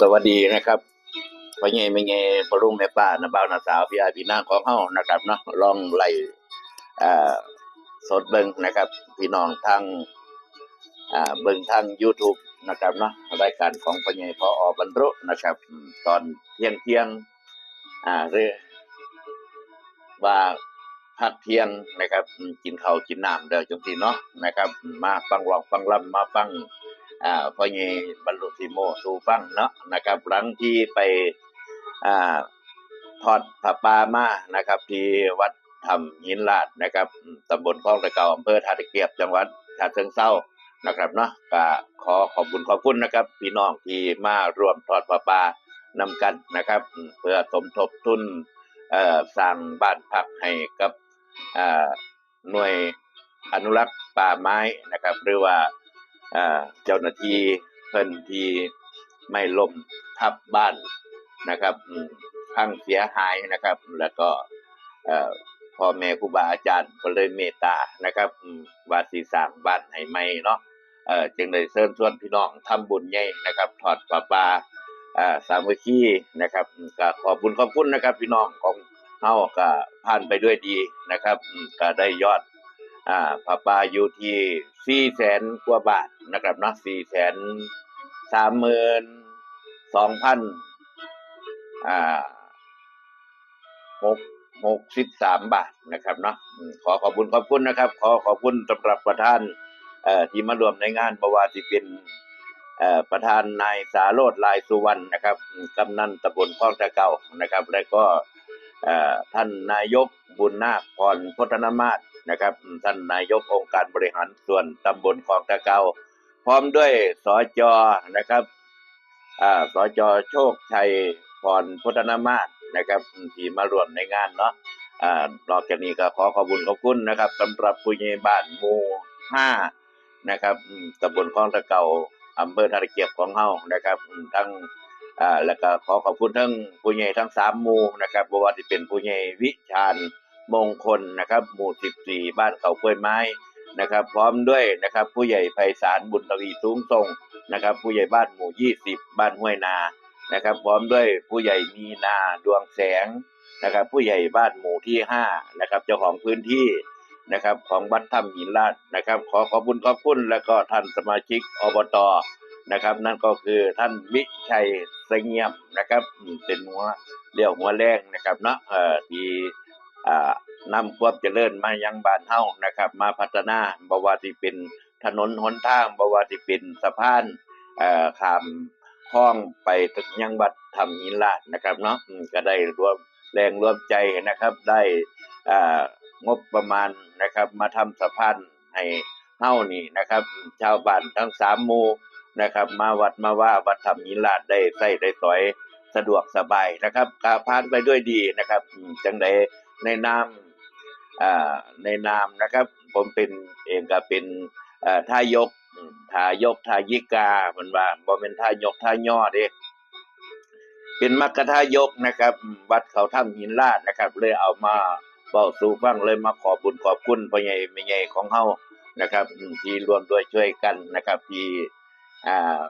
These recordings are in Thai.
สวัสดีนะครับพ่อใหญ่แม่ใหญ่พ่อลุงแม่ป้าน้าบ่าวน้าสาวพี่อาพี่นางของเฮานะครับเนาะลองไล่อ่อสดเบิ่งนะครับ พี่น้องทางอ่าเบิ่งทาง YouTube นะครับเนาะรายการของพ่อใหญ่พออบรรลุนะครับ ตอนเที่ยงเที่ยงอ่าหรือว่าพักเที่ยงนะครับ กินข้าวกินน้ำเด้อจังซี่เนาะนะครับ มาฟังร้องฟังรำมาฟัง อ่าพ่อเยบรรลุสิโมสู่ฟังเนาะนะครับ หลังที่ไปอ่าทอดผ้าป่ามานะครับ ที่วัดธรรมหินลาดนะครับตำบลคลองตะเกาอำเภอท่าตะเกียบจังหวัดฉะเชิงเทรานะครับเนาะก็ขอขอบคุณขอบคุณนะครับ พี่น้องที่มาร่วมทอดผ้าป่านำกันนะครับ เพื่อสมทบทุนเอ่อสร้างบ้านพักให้กับอ่าหน่วยอนุรักษ์ป่าไม้นะครับ หรือว่า เจ้าหน้าที่เพิ่นที่ไม่ล้มทับบ้านนะครับพังเสียหายนะครับ แล้วก็พ่อแม่ครูบาอาจารย์ก็เลยเมตตานะครับวาสิสร้างบ้านให้ใหม่เนาะจึงได้เชิญชวนพี่น้องทำบุญใหญ่นะครับ ถอดปลาปลาอ่าสามัคคีนะครับก็ขอบคุณขอบคุณนะครับ พี่น้องของเฮาก็ผ่านไปด้วยดีนะครับก็ได้ยอด อ่าผ้าป่าอยู่ที่สี่แสนกว่าบาทนะครับนะสี่แสนสามหมื่นสองพันอ่าหกหกสิบสามบาทนะครับเนาะขอขอบคุณขอบคุณนะครับ ขอขอบคุณสำหรับประธานเอ่อที่มารวมในงานบวาที่เป็นเอ่อประธานนายสาโรธลายสุวรรณนะครับกำนันตำบลคลองตะเก่านะครับ และก็เอ่อท่านนายกบุญนาคพรพัฒนมาศ นะครับ ท่านนายกองค์การบริหารส่วนตำบลคลองตะเกาพร้อมด้วยสจนะครับอ่าสจโชคชัยพรพัฒนามาศนะครับที่มาร่วมในงานเนาะอ่านอกจากนี้ก็ขอขอบคุณขอบคุณนะครับสำหรับผู้ใหญ่บ้านหมู่ห้านะครับตำบลคลองตะเกาอำเภอทาตะเกียบของเฮานะครับ ทั้งอ่าแล้วก็ขอขอบคุณทั้งผู้ใหญ่ทั้งสามหมู่นะครับบ่ว่าสิเป็นผู้ใหญ่วิชาญ มงคลนะครับหมู่14 บ้านเขากล้วยไม้นะครับ พร้อมด้วยนะครับ ผู้ใหญ่ไพศาลบุญทวีสูงส่งนะครับ ผู้ใหญ่บ้านหมู่ 20 บ้านห้วยนานะครับ พร้อมด้วยผู้ใหญ่มีนาดวงแสงนะครับ ผู้ใหญ่บ้านหมู่ที่5นะครับเจ้าของพื้นที่นะครับ ของวัดถ้ำหินลาดนะครับ ขอขอบคุณขอบคุณแล้วก็ท่านสมาชิกอบตนะครับ นั่นก็คือท่านวิชัยเสงี่ยมนะครับ เป็นหัวเรียวหัวแรงนะครับเนาะเอ่อที่ นำความเจริญมายังบ้านเฮานะครับ มาพัฒนาบว่าสิเป็นถนนหนทางบว่าสิเป็นสะพานข้ามคลองไปถึงยังวัดธรรมหินลาดนะครับเนาะก็ได้รวมแรงรวมใจนะครับได้งบประมาณนะครับ มาทำสะพานให้เฮ้านี่นะครับ ชาวบ้านทั้งสามหมู่นะครับ มาวัดมาว่าวัดธรรมนิลาดได้ใส่ได้สอยสะดวกสบายนะครับกาผ่านไปด้วยดีนะครับจังใด ในนามอ่าในนามนะครับ ผมเป็นเองก็เป็นเอ่อทายกอืมทายกทายิกามันว่าบ่เป็นทายกทาย่อเด้เป็นมัคคทายกนะครับ วัดเขาถ้ำหินลาดนะครับ เลยเอามาเว้าสู่ฟังเลยมาขอบบุญขอบคุณพ่อใหญ่แม่ใหญ่ของเฮานะครับ ที่รวมด้วยช่วยกันนะครับ ที่อ่า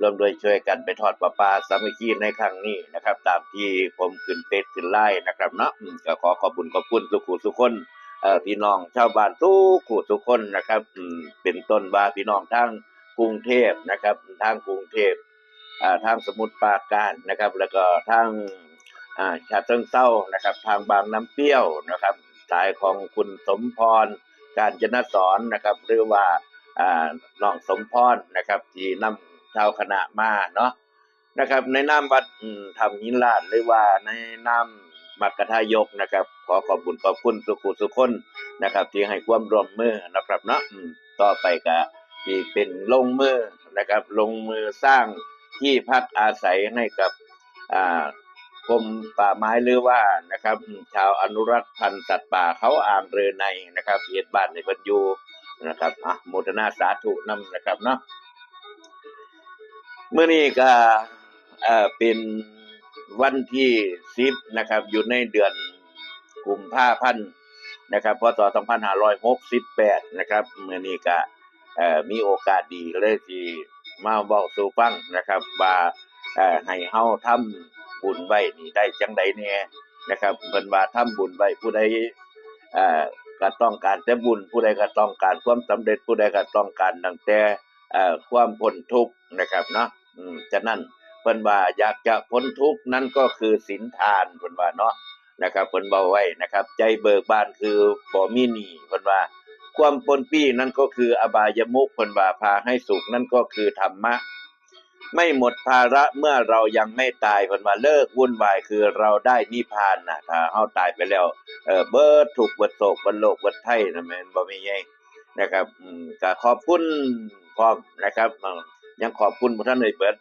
ร่วมด้วยช่วยกันไปทอดประปาสามัคคีในครั้งนี้นะครับ ตามที่ผมขึ้นเฟซขึ้นไลน์นะครับเนาะก็ขอขอบคุณขอบคุณทุกผู้ทุกคนพี่น้องชาวบ้านทุกผู้ทุกคนนะครับเป็นต้นว่าพี่น้องทางกรุงเทพนะครับทางกรุงเทพอ่าทางสมุทรปราการนะครับ แล้วก็ทางชาติเชิงเศร้านะครับ ทางบางน้ำเปรี้ยวนะครับสายของคุณสมพรการจนสอนนะครับ หรือว่าอ่าน้องสมพรนะครับที่นำ ชาวคณะมาเนาะนะครับ ในนามวัดอืมธรรมหินลาดหรือว่าในนามมักกะทายกนะครับ ขอขอบคุณขอบคุณสุขุสุขคนนะครับ ที่ให้ความร่วมมือนะครับเนาะต่อไปก็ที่เป็นลงมือนะครับ ลงมือสร้างที่พักอาศัยให้กับกรมป่าไม้หรือว่านะครับ ชาวอนุรักษ์พันธุ์สัตว์ป่าเขาอ่างเรือในนะครับเหตุบ้านในเพิ่นอยู่นะครับอะโมทนาสาธุนำนะครับเนาะ เมื่อนี้ก็เอ่อเป็นวันที่สิบนะครับ อยู่ในเดือนกุมภาพันธ์นะครับพศ2568 นะครับเมื่อนี้ก็เอ่อมีโอกาสดีเลยที่มาเว้าสู่ฟังนะครับว่าเอ่อให้เฮาทำบุญไว้นี่ได้จังใดแน่นะครับเพิ่นว่าทำบุญไว้ผู้ใดเอ่อก็ต้องการแต่บุญผู้ใดก็ต้องการความสำเร็จผู้ใดก็ต้องการตั้งแต่ ความพ้นทุกข์นะครับเนาะอืมฉะนั้นเพิ่นว่าอยากจะพ้นทุกข์นั่นก็คือศีลทานเพิ่นว่าเนาะนะครับเพิ่นเว้าไว้นะครับ ใจเบิกบานคือบ่มีหนี้เพิ่นว่า ความปนปี้นั่นก็คืออบายมุขเพิ่นว่าพาให้สุขนั่นก็คือธรรมะ ไม่หมดภาระเมื่อเรายังไม่ตายเพิ่นว่าเลิกวุ่นวายคือเราได้นิพพานน่ะถ้าเฮาตายไปแล้วเออเบิดทุกเบิดโศกเบิดโลกเบิดไทยนั่นแม่นบ่มีไงนะครับก็ขอบคุณ พร้อมนะครับยังขอบคุณบ่ทันได้เบิด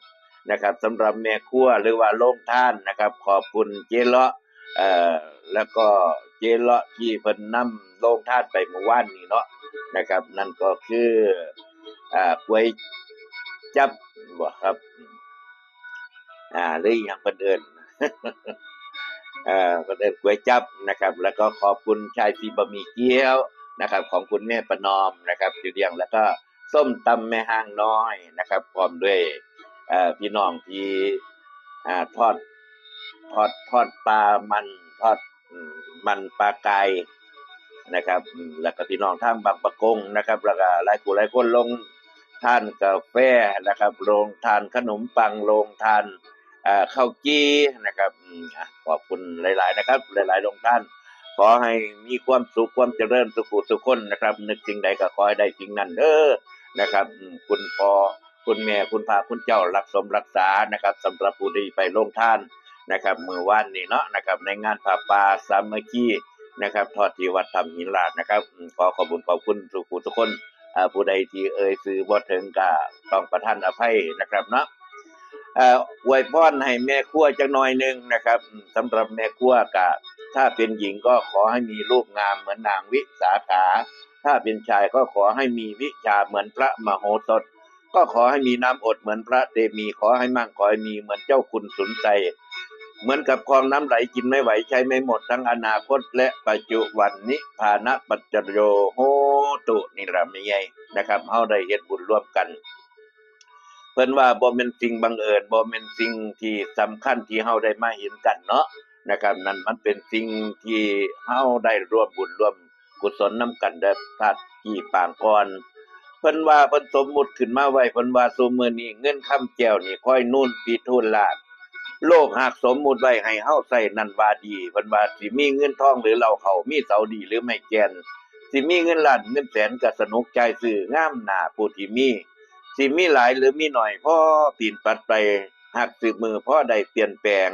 นะครับสำหรับแม่ครัวหรือว่าโรงท่านนะครับ ขอบคุณเจเลาะเอ่อแล้วก็เจเลาะที่เพิ่นนำโรงท่านไปเมื่อวานนี้เนาะนะครับ นั่นก็คืออ่าก๋วยจับบ่ครับอ่าหรืออย่างเพิ่นเอิ้นเอ่อเพิ่นเอิ้นก๋วยจับนะครับ แล้วก็ขอบคุณชายสีบะหมี่เกี๊ยวนะครับ ของคุณแม่ประนอมนะครับที่เลี้ยงแล้วก็ ส้มตำแม่ห้างน้อยนะครับพร้อมด้วยพี่น้องที่ทอดทอดทอดปลามันทอดมันปลาไกายนะครับ แล้วก็พี่น้องทางบางประกงนะครับแล้วก็หลายผู้หลายคนลงทานกาแฟนะครับลงทานขนมปังลงทานข้าวจี้นะครับขอบคุณหลาย ๆ นะครับ หลายๆลงท่าน ขอให้มีความสุขความเจริญสุขสุขคนนะครับ นึกสิ่งใดก็ขอให้ได้สิ่งนั้นเด้อ นะครับคุณพ่อคุณแม่คุณพาคุณเจ้ารักสมรักษานะครับสำหรับผู้ที่ไปลงท่านนะครับเมื่อวานนี้เนาะนะครับในงานผ้าป่าสามัคคีนะครับทอดที่วัดธรรมหินลาดนะครับขอขอบคุณขอบคุณสุขุทุกคนผู้ใดที่เอ่ยซื้อบ่ถึงก็ต้องประทานอภัยนะครับเนาะอ่ออวยพรให้แม่ครัวจักหน่อยหนึ่งนะครับสำหรับแม่ครัวก็ถ้าเป็นหญิงก็ขอให้มีรูปงามเหมือนนางวิสาขา ถ้าเป็นชายก็ขอให้มีวิชาเหมือนพระมโหสถ ก็ขอให้มีน้ำอดเหมือนพระเตมีขอให้มั่งขอให้มีเหมือนเจ้าคุณสุนใจเหมือนกับคลองน้ำไหลกินไม่ไหวใช้ไม่หมดทั้งอนาคตและปัจจุบันนิพานะปัจจโยโหตุนี่ละไม่ใหญ่นะครับเฮาได้เฮ็ดบุญร่วมกันเพิ่นว่าบ่แม่นสิ่งบังเอิญบ่แม่นสิ่งที่สำคัญที่เฮาได้มาเห็นกันเนาะนะครับ นั่นมันเป็นสิ่งที่เฮาได้ร่วมบุญร่วม กุศลนํกันได้พลาดที่ปางก่อนเพิ่นว่าเพิ่นสมมุติขึ้นมาไว้เพิ่นว่าซุมื้อนี้เงินคำแก้วนี่ค่อยนู่นปีทุนลาดโลกหากสมมุติไว้ให้เฮาใส่นั่นว่าดีเพิ่นว่าสิมีเงินทองหรือเราเขามีเสาดีหรือไม่แกนสิมีเงินล้านเงินแสนก็สนุกใจซื้องามหน้าผู้ที่มีสิมีหลายหรือมีหน่อยพ่อปีนปัดไปหักสืบมือพ่อได้เปลี่ยนแปลง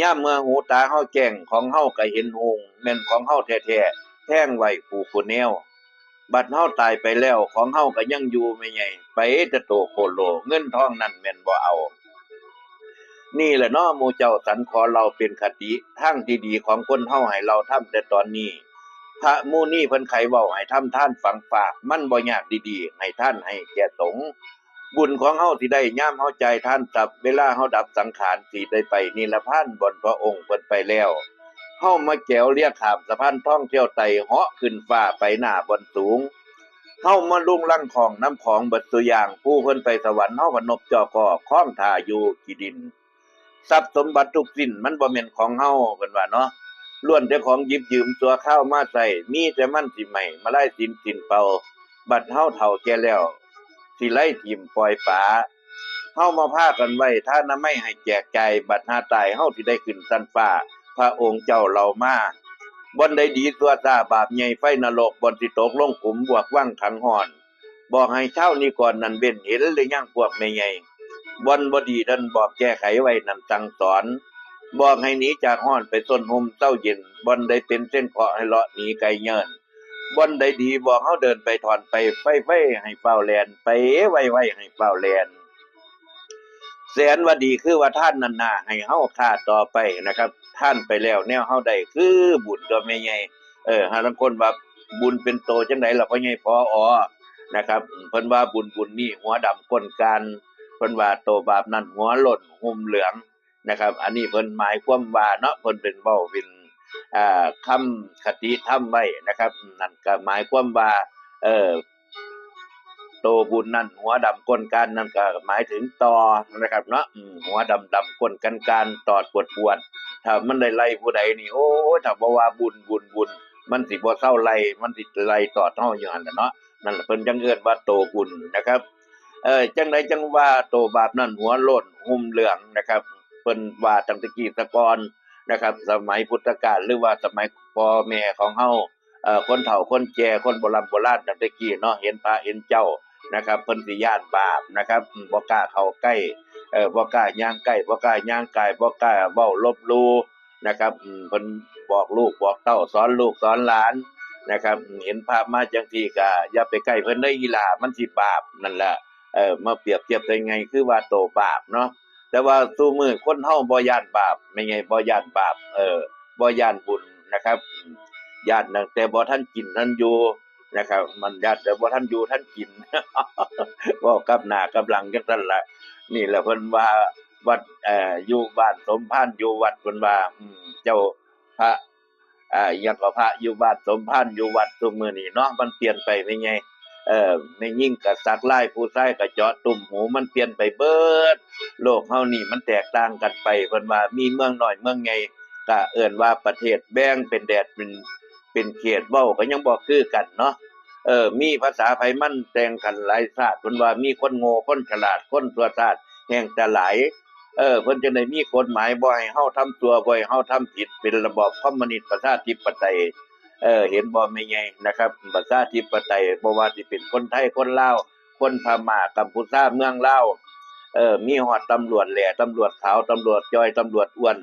ย่ามเมื่อหูตาเฮาแจ้งของเฮาก็เห็นหงแม่นของเฮาแท้ๆ แท่งไว้ผู้ผู้แนว บัดเฮาตายไปแล้วของเฮาก็ยังอยู่ไม่ใหญ่ไปแต่โตโคโล เงินทองนั่นแม่นบ่เอา นี่แหละเนาะมูเจ้าสรรขอเราเป็นคติทางที่ดีของคนเฮาให้เราทำแต่ตอนนี้ พระมูนี่เพิ่นไขเว้าให้ทำท่านฝังฝาก มันบ่ยากดีๆ ให้ท่านให้แก่สงบุญของเฮาที่ได้ย่ามเฮาใจท่านสับเวลาเฮาดับสังขารสิได้ไปนิรพานบนพระองค์เพิ่นไปแล้ว เฮามาแก้วเรียกขามสะพานท่องเที่ยวไต่เหาะขึ้นฟ้าไปหน้าบนสูงเฮามาลุงลังของน้ำของบิดตัวอย่าง ผู้เพิ่นไปสวรรค์เฮาพนบจอก่อคล้องทาอยู่ที่ดิน ทรัพย์สมบัติทุกสิ่งมันบ่แม่นของเฮาเพิ่นว่าเนาะล้วนแต่ของยิบยืมตัวข้าวมาใส่มีแต่มันสิใหม่ มาไล่สินสินเป่า บัดเฮาเฒ่าแก่แล้วสิไล่ทิมปล่อยป่าเฮามาพากันไว้ถ้านะไม่ให้แจกใจบัดหาตายเฮาสิได้ขึ้นสันฟ้า ระองค์เจ้าเรามาบ่นใดดีตัวซาบาปใหญ่ไฟนรกบ่นสิตกลงขุมบวกว่างขังหอน บอกให้เช้านี้ก่อนนั้นเว้นเห็นหรือยังพวกแม่ใหญ่บ่นบ่ดีดันบอกแก้ไขไว้นั่นสั่งสอน บอกให้หนีจากห้อนไปต้นหมเต้าเย็นบอนใดเป็นเส้นเคาะให้เลาะหนีไกลเยินบอนใดดีบอกเฮาเดินไปถอนไปไฟไฟให้เฝ้าแลนไปไว้ไว้ให้เฝ้าแลน แสนว่าดีคือว่าท่านนันนาให้เฮาค่าต่อไปนะครับ ท่านไปแล้วแนวเฮาได้คือบุญตัวแม่ใหญ่เออหาลังคนว่าบุญเป็นโตจังไดล่ะพ่อใหญ่พออนะครับเพิ่นว่าบุญบุญนี่หัวดำก้นการเพิ่นว่าโตบาปนั้นหัวหล่นหุ่มเหลืองนะครับ อันนี้เพิ่นหมายความว่าเนาะเพิ่นเป็นเว้าเป็นอ่าคำคติธรรมไว้นะครับนั่นก็หมายความว่าเออ โตบุญนั่นหัวดำก้นการนั่นก็หมายถึงต่อนะครับเนาะหัวดำดำก้นกันการตอดปวดปวดถ้ามันได้ไล่ผู้ใดนี่โอ้ถ้าบ่ว่าบุญบุญบุญ มันสิบ่เศร้าไล่มันสิไล่ตอดเฮาอยู่หั่นน่ะเนาะนั่นเพิ่นจังเอิ้นว่าโตบุญนะครับเออจังไดจังว่าโตบาปนั่นหัวโล้นหุ่มเหลืองนะครับเพิ่นว่าตั้งแต่กี้ตะกอนนะครับ สมัยพุทธกาลหรือว่าสมัยพ่อแม่ของเฮาเอ่อคนเฒ่าคนแก่คนโบราณโบราณตั้งแต่กี้เนาะเห็นพระเห็นเจ้า นะครับเพิ่นสิย้านบาปนะครับบ่กล้าเข้าใกล้เอ่อบ่กล้าย่างใกล้บ่กล้าย่างกายบ่กล้าเว้าลบลูนะครับเพิ่นบอกลูกบอกเต้าสอนลูกสอนหลานนะครับ เห็นพระมาจังซี่ก็อย่าไปใกล้เพิ่นเด้อีหล่ามันสิบาปนั่นแหละเออมาเปรียบเทียบได้ไงคือว่าโตบาปเนาะแต่ว่าสู้มือคนเฮาบ่ย่านบาปไม่ไงบ่ย่านบาปเออบ่ย่านบุญนะครับอืมย่านตั้งแต่บ่ท่านกินท่านอยู่ นะครับ มันย่านแต่บ่ท่านอยู่ท่านกินเว้ากับหนากับหลังจังซั่นละนี่แหละเพิ่นว่าวัดเอ่ออยู่บ้านสมภารอยู่วัดเพิ่นว่าเจ้าพระอ่าอยังก็พระอยู่บ้านสมภารอยู่วัดซุมื้อนี้เนาะมันเปลี่ยนไปไม่ไงเอ่อไม่ยิ่งกับสักไล่ผู้ชายกับเจาะตุ่มหูมันเปลี่ยนไปเบิด โลกเฮานี่มันแตกต่างกันไปเพิ่นว่ามีเมืองหน้อยเมืองใหญ่ก็เอิ้นว่าประเทศแบ่งเป็นแดดเป็น เป็นเขตเว้าก็ยังบ่คือกันเนาะเออ มีภาษาไผมันแต่งกันหลายชาสติเพิ่นว่ามีคนโง่คนฉลาดคนชั่วชาสติแห่งแต่หลายเออเพิ่นจะได้มีกฎหมายบ่ให้เฮาทำตัวบ่ให้เฮาทำผิดเป็นระบอบคอมมิวนิสต์ประชาธิปไตยเออเห็นบ่แม่ใหญ่นะครับประชาธิปไตยบ่ว่าสิเป็นคนไทยคนลาวคนพม่ากัมพูชาเมืองลาวเออมีฮอดตำรวจแหล่ตำรวจขาวตำรวจจอยตำรวจอ้วน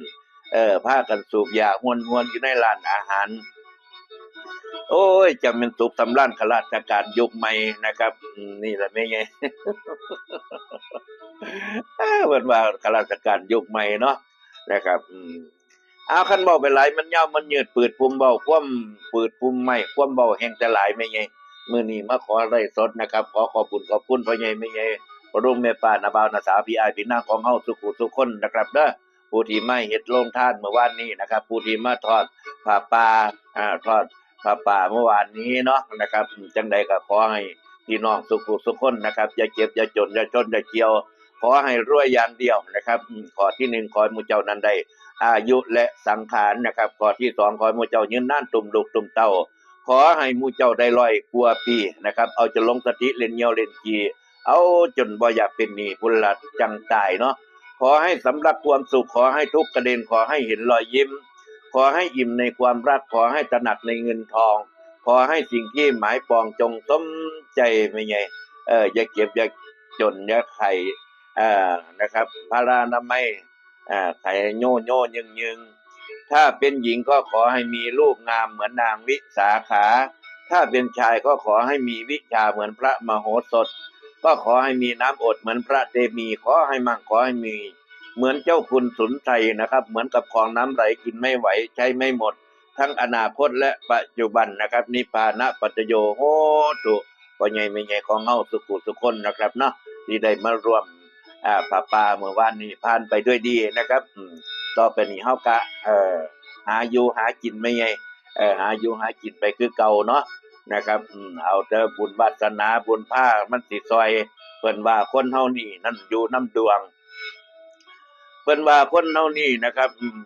เออพากันสูบยาฮวนๆอยู่ในร้านอาหาร โอ้ยจะเป็นสุขสำราญข้าราชการยุคใหม่นะครับ นี่แหละแม่ใหญ่เออนว่าข้าราชการยุคใหม่เนาะนะครับอืมเอาคันเบาไปหลายมันเยามันยืดปืดปุ่มเบาคว่ำปืดปุ่มใหม่คว่ำเบาแห่งแต่หลายไม่ไงมื้อนี้มาขอไร่สดนะครับ ขอขอบคุณขอบคุณพ่อใหญ่ไม่ใหญ่พระรุ่งแม่ป้านาบาวนาสาพี่อายพี่นางของเฮาทุกผู้ทุกคนนะครับเด้อผู้ที่ไมาเฮ็ดโรงท่านเมื่อวานนี้นะครับ ผู้ที่มาทอดผ้าป่าอ่าทอด ผ้าป่าเมื่อวานนี้เนาะนะครับ จังใดก็ขอให้พี่น้องสุขุสุขคนนะครับอย่าเจ็บอย่าจนอย่าจนอย่าเกี่ยว ขอให้รวยอย่างเดียวนะครับขอที่หนึ่งขอมูเจ้านั้นได้อายุและสังขารนะครับขอที่สองขอมูเจ้ายืนนานตุ่มลูกตุ่มเต้าขอให้มูเจ้าได้ร้อยกว่าปีนะครับเอาจะลงสติเล่นเยวเล่นกีเอาจนบ่อยากเป็นหนี้พุ่นละจังตายเนาะขอให้สำลักความสุขขอให้ทุกกระเด็นขอให้เห็นรอยยิ้ม ขอให้อิ่มในความรักขอให้ตระหนักในเงินทอง ขอให้สิ่งที่หมายปองจงสมใจไม่ไงเอออย่าเก็บอย่าจนอย่าไข่อ่านะครับพารานามัยอ่าไข่โยโย่ยึงยึงถ้าเป็นหญิงก็ขอให้มีรูปงามเหมือนนางวิสาขา ถ้าเป็นชายก็ขอให้มีวิชาเหมือนพระมโหสถ ก็ขอให้มีน้ำอดเหมือนพระเตมี ขอให้มั่งขอให้มี เหมือนเจ้าคุณสุนทรนะครับ เหมือนกับของน้ำไหลกินไม่ไหวใช้ไม่หมด ทั้งอนาคตและปัจจุบันนะครับ นิพพานะปัจโยโหตุก็ใหญ่ไม่ใหญ่ของเฮาสุขุสุคนนะครับเนาะที่ได้มาร่วมอ่าป่าป่าเมื่อวานนี้ผ่านไปด้วยดีนะครับอืมต่อไปนี้เฮากะเอ่อหาอยู่หากินไม่ไงเอ่อหาอยู่หากินไปคือเก่าเนาะนะครับอืมเอาแต่บุญวาสนาบุญผ้ามันสิซอยเพิ่นว่าคนเฮานี่นั่นอยู่น้ำดวง พิ่นว่าคนเฮานี่นะครับอืม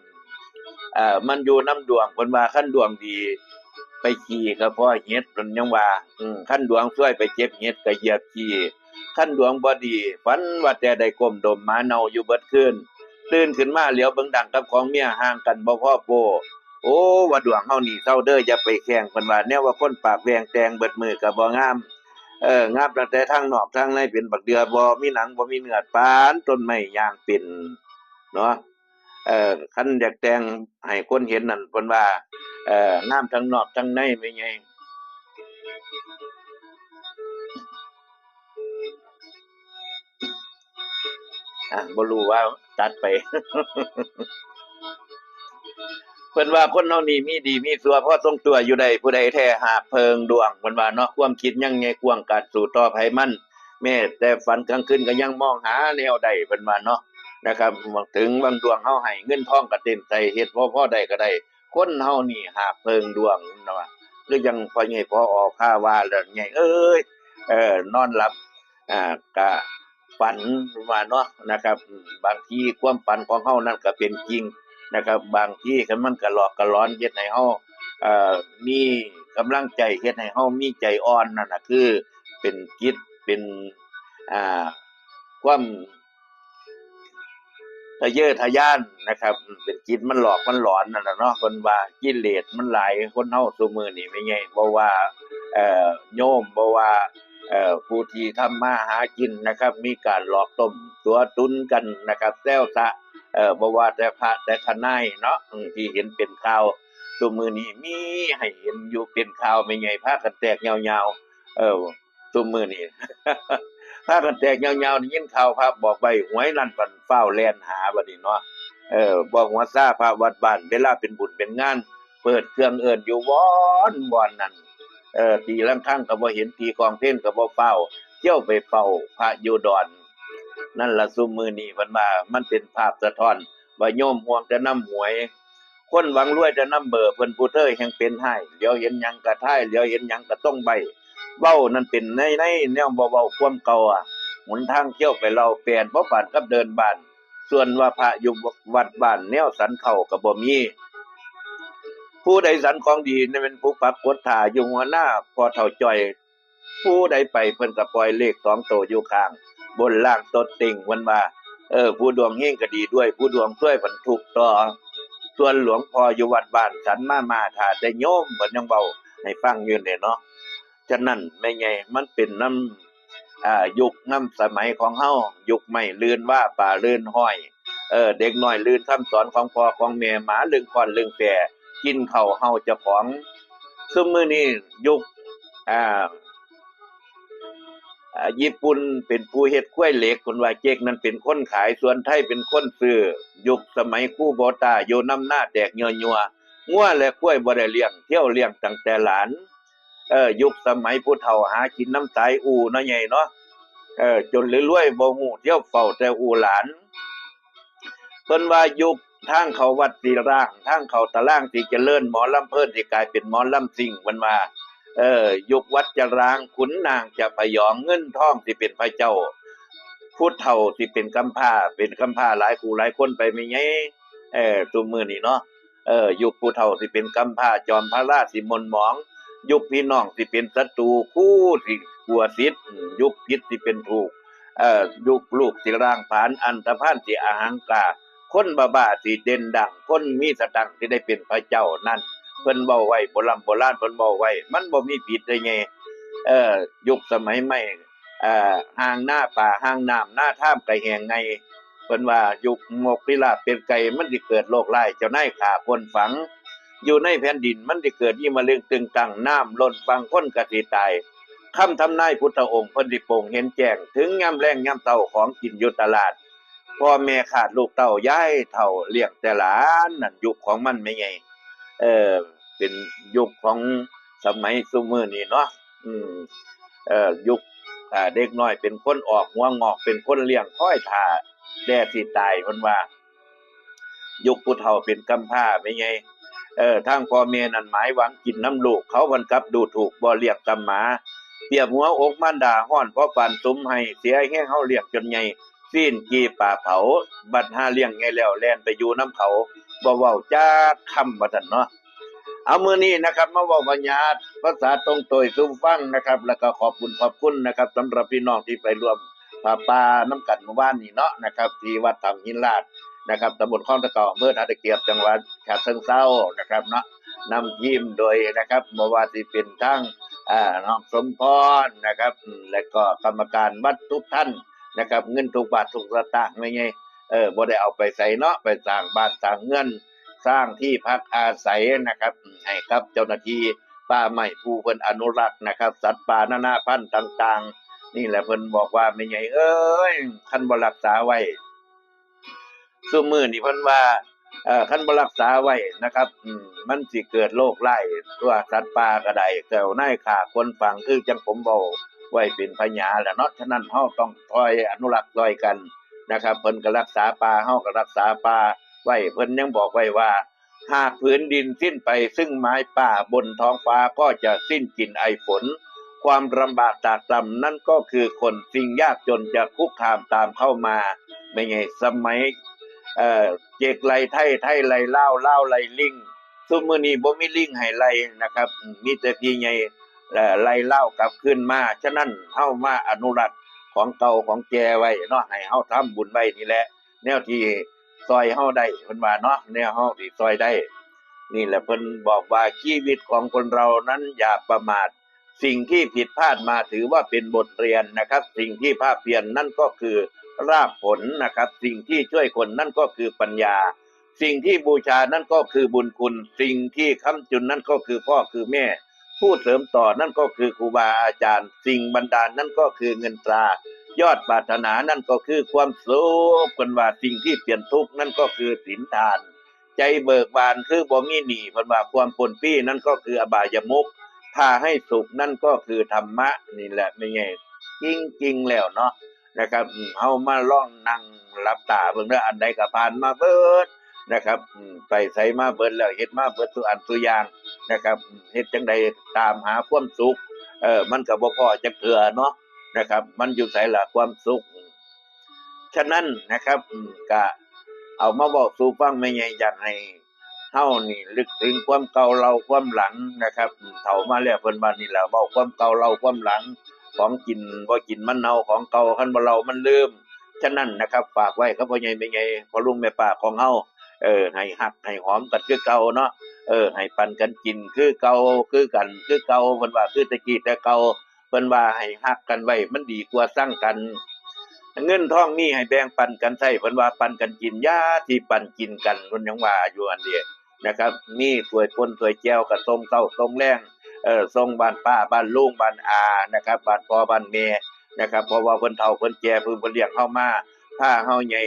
เอ่อมันอยู่น้ำดวงเพิ่นว่าคันดวงดี ไปขี่ก็พราะเฮ็ดเพิ่นยังว่าอืมคันดวงช่วยไปเจ็บเฮ็ดก็เหยียบขี่คันดวงบ่ดีฝันว่าแต่ได้ก้มดมหมาเน่าอยู่เบิดคืนตื่นขึ้นมาเหลียวเบิ่งดังกับของเมียห่างกันบ่พอโปโอ้ว่าดวงเฮานี่เซาเด้ออย่าไปแข่งเพิ่นว่าแนวว่าคนปากแหวงแตงเบิดมือก็บ่งามเอองามตั้งแต่ทางนอกทางในเป็นบักเดือบ่มีหนังบ่มีเนื้อปานต้นไม้ย่างเป็น เนาะเอ่อคันอยากแต่งให้คนเห็นนั่นเพิ่นว่าเอ่องามทั้งนอกทั้งในไม่ไงอะบ่รู้ว่าตัดไป เพิ่นว่าคนเฮานี่มีดีมีสัวพอทรงตัวอยู่ได้ผู้ใดแท้หากเพิงดวงเพิ่นว่าเนาะความคิดยังไงกวางกัดสู่ต่อไผมันแม้แต่ฝันกลางคืนก็ยังมองหาแนวใดเพิ่นว่าเนาะ นะครับถึงบางดวงเฮาให้เงินทองก็เต็มใจเฮ็ดพ่อพ่อได้ก็ได้ คนเฮานี่หาเพิงดวงนะว่าคือยังพอใหญ่พอออกค่าว่าแล้วไงเอ้ยเออนอนหลับอ่ากะฝันว่าเนาะนะครับ บางทีความฝันของเฮานั่นก็เป็นจริงนะครับ บางทีคันมันก็หลอกก็ร้อนเฮ็ดให้เฮาเอ่อมีกำลังใจเฮ็ดให้เฮามีใจอ่อนนั่นน่ะคือเป็นจิตเป็นอ่าความ ทะเยอทะยานนะครับ เป็นจิตมันหลอกมันหลอนนั่นน่ะเนาะคนว่ากิเลสมันหลายคนเฮาซุมื้อนี้ไม่ไงบ่ว่าเอ่อโยมบ่ว่าเอ่อผู้ที่ทำมาหากินนะครับ มีการหลอกต้มตัวตุนกันนะครับแซวซะเอ่อบ่ว่าแต่พระแต่ทนายเนาะที่เห็นเป็นข่าวซุมื้อนี้มีให้เห็นอยู่เป็นข่าวไม่ไงพากันแตกยาวๆเออซุมื้อนี้ พากันแตกยาวๆได้ยินข่าวพระบอกไว้หวยนั่นปันเฝ้าแลนหาบัดนี้เนาะเออบอกว่าซาพระวัดบ้านเวลาเป็นบุญเป็นงาน เปิดเครื่องเอิ้นอยู่วอนวอนนั่นเออตีลังครั้งก็บ่เห็นตีกองเพลงก็บ่เฝ้าเที่ยวไปเฝ้าพระอยู่ดอนนั่นล่ะซุมมือนี้เพิ่นว่ามันเป็นภาพสะท้อนว่าโยมห่วงแต่น้ำหวย คนหวังรวยแต่น้ำเบอร์เพิ่นผู้เทยแห่งเป็นให้เดี๋ยวเห็นหยังกะท้ายเดี๋ยวเห็นหยังก็ต้องใบ เว้านั่นเป็นในในแนวเว้าความเก่าอะหนทางเที่ยวไปเราแปลนบ่ปานกับเดินบ้าน ส่วนว่าพระอยู่วัดบ้านแนวสันเข่าก็บ่มีผู้ใดสันของดีนี่เป็นผู้ปักกดถ่าอยู่หัวหน้าพอเท่าจ่อย ผู้ใดไปเพิ่นก็ปล่อยเลขสองโตอยู่ข้าง บนล่างตดติ่งวันว่าเออ ผู้ดวงเฮงก็ดีด้วย ผู้ดวงช่วยบรรทุกต่อ ส่วนหลวงพ่ออยู่วัดบ้านสันมามาถ้าแต่โยมเพิ่นยังเว้าให้ฟังยู่เนี่ยเนาะ ฉะนั้นไม่ไงมันเป็นน้ำยุคน้ำสมัยของเฮายุคไม่ลื่นว่าป่าลื่นห้อยเออเด็กน้อยลื่นคำสอนของพ่อของแม่หมาลึงคอนลึงแปรกินเข้าเฮาจ้าของซึ่งมือนี้ยุคอ่าญี่ปุ่นเป็นผู้เฮ็ดกล้วยเหล็กคนว่าเจ๊กนั้นเป็นคนขายส่วนไทยเป็นคนซื้อยุคสมัยคู่โบตาอยู่น้ำหน้าแตกยัวยัวงัวและกล้วยบ่ได้เลี้ยงเที่ยวเลี้ยงตั้งแต่หลาน เออยุคสมัยผู้เฒ่าหากินน้ำสายอูเนาะใหญ่เนาะเออจนรวยๆบ่ฮู้เที่ยวเฝ้าแต่อูหลานเพิ่นว่ายุคทางเขาวัดสีร่างทางเขาตะล่างสิเจริญหมอลำเพิ่นสิกลายเป็นหมอลำซิ่งเพิ่นว่าเออยุควัดจะร้างขุนนางจะพยองเงินทองสิเป็นพระเจ้าผู้เฒ่าสิเป็นกำพร้าเป็นกำพร้าหลายคู่หลายคนไปไม่ไงเออซุมื้อนี้เนาะเออยุคผู้เฒ่าสิเป็นกำพร้าจอมพระราชสิมนต์หมอง ยุคพี่น้องที่เป็นศัตรูคู่ที่กลัวสิทธิ์ยุคพิษที่เป็นถูกเอ่อยุคลูกที่ร่างผานอันตพานที่อาหังกาคนบ้าบ้าที่เด่นดังคนมีสตังที่ได้เป็นพระเจ้านั่นเพิ่นเว้าไว้โบราณโบราณเพิ่นเว้าไว้ มันบ่มีผิดได้ไงเอ่อยุคสมัยใหม่เอ่อห่างหน้าป่าห่างน้ำหน้าท่ามไก่แหงไงเพิ่นว่ายุคงกพิราบเป็นไก่มันสิเกิดโรคร้ายเจ้านายฆ่าคนฝัง อยู่ในแผ่นดินมันจะเกิดยี่มาเรื่องตึงตังน้ำล้นฟังคนกะสิตายคำทำนายพุทธองค์พิ่นสิโป่งเห็นแจ้ง ถึงยามแรงยามเต่าของกินอยู่ตลาดพ่อแม่ขาดลูกเต่าย้ายเท่าเลี้ยงแต่หลานนั่นยุคของมันไม่ไงเออเป็นยุคของสมัยซุมื้อนี้เนาะอืมเอ่อยุคเด็กน้อยเป็นคนออกหัวงอกเป็นคนเลี้ยงค่อยท่าแด่สิตายเพิ่นว่า ยุคผู้เฒ่าเป็นกำพร้าไม่ไง เออทางพ่อแม่นั่นหมายหวังกินน้ำลูกเขาบันกับดูถูกบ่เรียกกำหมาเปียบหัวอกมารดาฮ้อนเพราะปานสุมให้เสียแห้งเฮาเรียกจนใหญ่ซีนกีป่าเผา บัดหาเลี้ยงไงแล้วแล่นไปอยู่น้ำเขาบ่เว้าจักคำว่าซั่นเนาะเอามือนี้นะครับมาว้าบรรยายภาษาตรงโตยสู่ฟังนะครับ แล้วก็ขอบคุณขอบคุณนะครับสำหรับพี่น้องที่ไปร่วมผ้าป่าน้ำกันเมื่อวานนี้เนาะนะครับ ที่วัดธรรมหินลาด นะครับตำบลคลองตะเกาอำเภอท่าตะเกียบจังหวัดฉะเชิงเทรานะครับเนาะนำทีมโดยนะครับบวาสิเป็นทั้งน้องสมพรนะครับ และก็กรรมการวัดทุกท่านนะครับ เงินทุกบาททุกสตางค์ไม่ไงเออบ่ได้เอาไปใส่เนาะไปสร้างบ้านสร้างเงินสร้างที่พักอาศัยนะครับให้กับเจ้าหน้าที่ป่าไม้ผู้เพิ่นอนุรักษ์นะครับ สัตว์ป่านานาพันธุ์ต่าง ๆ นี่แหละเพิ่นบอกว่าไม่ไงเอ้ยคันบ่รักษาไว้ ซุมื้อนี่เพิ่นว่าเอ่อคันบรักษาไว้นะครับมันสิเกิดโรคร้ายตัวสัตว์ป่าก็ไดแก้วนายฆ่าคนฟังคือจังผมเว้าไว้เป็นพญาแหละเนาะฉะนั้นเฮาต้องคอยอนุรักษ์ร่อยกันนะครับเพิ่นก็รักษาป่าเฮาก็รักษาป่าไว้เพิ่นยังบอกไว้ว่า หากผืนดินสิ้นไปซึ่งไม้ป่าบนท้องฟ้าก็จะสิ้นกลิ่นไอฝน ความลำบากตากตำนั่นก็คือคนสิ่งยากจนจะคุกคามตามเข้ามาไม่ไงสมัย เอ่อเจกไหลไทยไทยไหลเล่าเล่าไหลลิงซุมื้อนี้บ่มีลิงให้ไหลนะครับ มีแต่พี่ใหญ่ไหลเล่ากลับขึ้นมา ฉะนั้นเฮามาอนุรักษ์ของเก่าของแกไว้เนาะให้เฮาทำบุญไว้นี่แหละ แนวที่ซอยเฮาได้เพิ่นว่าเนาะแนวเฮาที่ซอยได้ นี่แหละเพิ่นบอกว่าชีวิตของคนเรานั้นอย่าประมาท สิ่งที่ผิดพลาดมาถือว่าเป็นบทเรียนนะครับ สิ่งที่ภาพเพียนนั่นก็คือราบผลนะครับ สิ่งที่ช่วยคนนั่นก็คือปัญญา สิ่งที่บูชานั่นก็คือบุญคุณ สิ่งที่ค้ำจุนนั่นก็คือพ่อคือแม่ ผู้เสริมต่อนั่นก็คือครูบาอาจารย์ สิ่งบันดาลนั่นก็คือเงินตรายอดปรารถนานั่นก็คือความสุขคนว่าสิ่งที่เปลี่ยนทุกข์นั่นก็คือศีลทาน ใจเบิกบานคือบ่มีหนีเพิ่นว่าความปนปี้นั่นก็คืออบายมุข พาให้สุขนั่นก็คือธรรมะนี่แหละไม่ไงจริงจริงๆแล้วเนาะนะครับเฮามาล่องนั่งหลับตาเบิ่งเด้ออันใดก็ผ่านมาเบิดนะครับไปใส่มาเบิดแล้วเฮ็ดมาเบิดทุกอันทุกอย่างนะครับเฮ็ดจังใดตามหาความสุขเออมันก็บ่พอจักเทื่อเนาะนะครับ มันอยู่ไสล่ะความสุข ฉะนั้นนะครับก็เอามาบอกสู่ฟังไม่ใหญ่อยากให้ เฮานี่ลึกถึงความเก่าเราความหลังนะครับเฒ่ามาแล้วเพิ่นว่านี่แหละเว้าความเก่าเราความหลัง ของกินบ่กินมันเน่าของเก่าคันบ่เรามันลืมฉะนั้นนะครับฝากไว้กับพ่อใหญ่แม่ใหญ่พ่อลุงแม่ป้าของเฮาเออให้ฮักให้หอมกันคือเก่าเนาะเออให้ปันกันกินคือเก่าคือกันคือเก่าเพิ่นว่าคือตะกี้แต่เก่าเพิ่นว่าให้ฮักกันไว้มันดีกว่าสร้างกัน เงินทองมีให้แบ่งปันกันใช้เพิ่นว่าปันกันกินยาที่ปันกินกันเพิ่นยังว่าอยู่อันเดียว นะครับมีถวยปนถวยแก้วก็ส่งเช้าส่งแรงเออส่งบ้านป้าบ้านลุงบ้านอานะครับบ้านพ่อบ้านแม่นะครับเพราะว่าเพิ่นเฒ่าเพิ่นแก่เพิ่นบ่เลี้ยงเฮามาถ้าเฮาใหญ่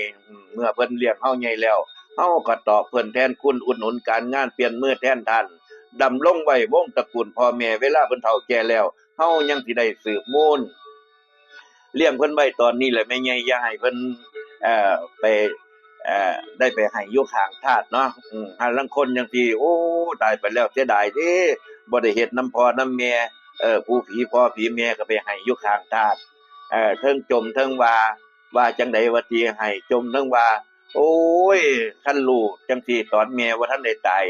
เมื่อเพิ่นเลี้ยงเฮาใหญ่แล้วเฮาก็ตอบเพิ่นแทนคุณอุดหนุนการงานเปลี่ยนมือแทนท่านดำรงไว้วงตระกูลพ่อแม่เวลาเพิ่นเฒ่าแก่แล้วเฮายังสิได้สืบมูลเลี้ยงเพิ่นไว้ตอนนี้แหละแม่ใหญ่อย่าให้เพิ่นเอ่อไป เอ่อได้ไปให้ยู่ข้างทาสเนาะอืมหาลางคนจังซี่โอ้ตายไปแล้วเสียดายเด้บ่ได้เฮ็ดน้ำพ่อน้ำแม่เออผู้ผีพ่อผีแม่ก็ไปให้ยู่ข้างทาสเออเทิงจมเทิงว่าว่าจังไดว่าสิให้จมเทิงว่า โอ้ยคันลูกจังซี่ตอนแม่ว่าท่านได้ตาย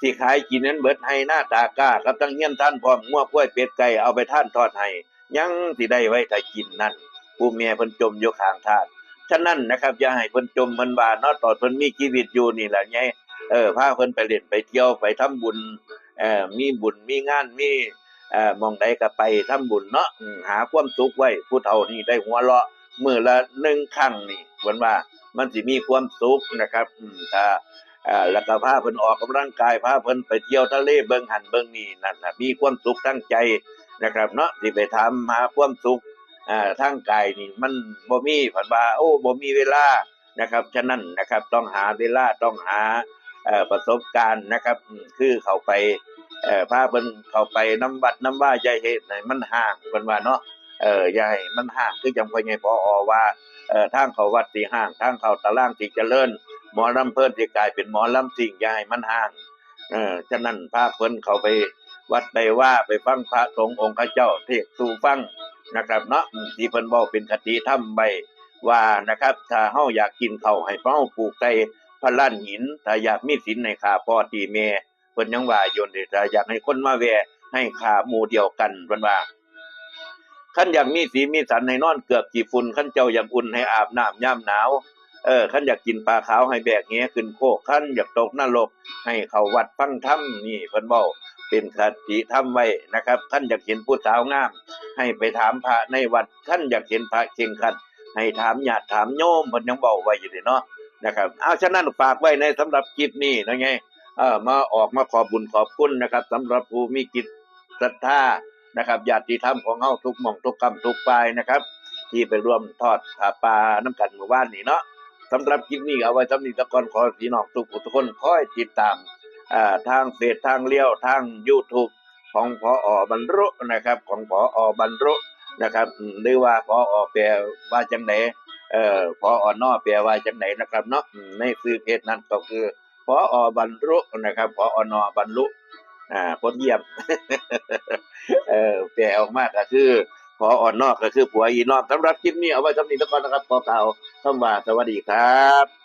สิขายกินนั้นเบิดให้หน้าตากล้ากับทั้งเฮียนท่านพร้อมงัวกล้วยเป็ดไก่เอาไปท่านทอดให้ยังสิได้ไว้ถ้ากินนั่นผู้แม่เพิ่นจมอยู่ข้างทาง ฉะนั้นนะครับอย่าให้เพิ่นจมเพิ่นว่าเนาะตอนเพิ่นมีชีวิตอยู่นี่แหละไงเออพาเพิ่นไปเล่นไปเที่ยวไปทำบุญเอ่อมีบุญมีงานมีเอ่อมองใดก็ไปทำบุญเนาะหาความสุขไว้ผู้เฒ่านี่ได้หัวเราะมื้อละหนึ่งครั้งนี่เพิ่นว่ามันสิมีความสุขนะครับอืมถ้าแล้วก็พาเพิ่นออกกำลังกายพาเพิ่นไปเที่ยวทะเลเบิ่งหันเบิ่งนี่นั่นน่ะมีความสุขทั้งใจนะครับ เนาะที่ไปทำหาความสุข อ่าทางกายนี่มันบ่มีผันว่าโอ้บ่มีเวลานะครับฉะนั้นนะครับต้องหาเวลาต้องหาประสบการณ์นะครับ คือเข้าไปพาเพิ่นเข้าไปน้ำวัดน้ำว่าอย่เฮ็ดให้มันห่างเพิ่นว่าเนาะเออให้มันห่างคือจังพ่อใหญ่พออว่าเอ่อทางเขาวัดสิห่างทางเขาตารางสิเจริญหมอลำเพิ่นสิกลายเป็นหมอลำสิ่งให้มันห่างเออฉะนั้นพาเพิ่นเข้าไปวัดใดว่าไปฟังพระสงฆ์องค์ข้าเจ้าเทศสู่ฟัง นะครับเนาะที่เพิ่นบอกเป็นคติธรรมไว้ว่านะครับถ้าเฮาอยากกินข้าวให้เฮาปลูกใส่พระลานหินถ้าอยากมีศีลในข้าพ่อตีแม่เพิ่นยังว่าโยนเดถ้าอยากให้คนมาแวให้ข้าหมู่เดียวกันเพิ่นว่าคันอยากมีสีมีสันให้นอนเกือบกี่ฝุ่นคันเจ้าอยากอุ่นให้อาบน้ำยามหนาวเออคันอยากกินปลาขาวให้แบกแหขึ้นโคกคันอยากตกนรกให้เขาวัดฟังธรรมนี่เพิ่นเว้า เป็นคติทำไว้นะครับ ท่านอยากเห็นผู้สาวงาม ให้ไปถามพระในวัด ท่านอยากเห็นพระเข่งขัด ให้ถามญาติถามโยมเพิ่นยังบอกไว้อยู่เดะเนาะนะครับ เอาฉะนั้นฝากไว้ในสำหรับคลิปนี้นะไงเออมาออกมาขอบุญขอบคุณนะครับสำหรับผู้มีจิตศรัทธานะครับญาติธรรมของเฮาทุกหม่องทุกคำทุกปลายนะครับ ที่ไปร่วมทอดผ้าป่าน้ำกันเมื่อวานนี้เนาะสำหรับคลิปนี้เอาไว้สำนี้ตะกอนขอพี่น้องทุกทุกคนคอยติดตาม ทางเฟซทางเลี้ยวทาง YouTube ของพออบรรรุนะครับ ของพออบรรรุนะครับหรือว่าพออแปลว่าจังไหนเอ่อพออนอแปลว่าจังไหนนะครับเนาะอืมในซื้อเพจนั้นก็คือพออบรรรุนะครับพออนอบรรลุอ่าคนเยี่ยมเออแปลออกมากก็คือพออ่อนนอกก็คือผัวอีนอกสำหรับคลิปนี้เอาไว้สำนีแล้วก่อนนะครับขอกล่าวคำว่าสวัสดีครับ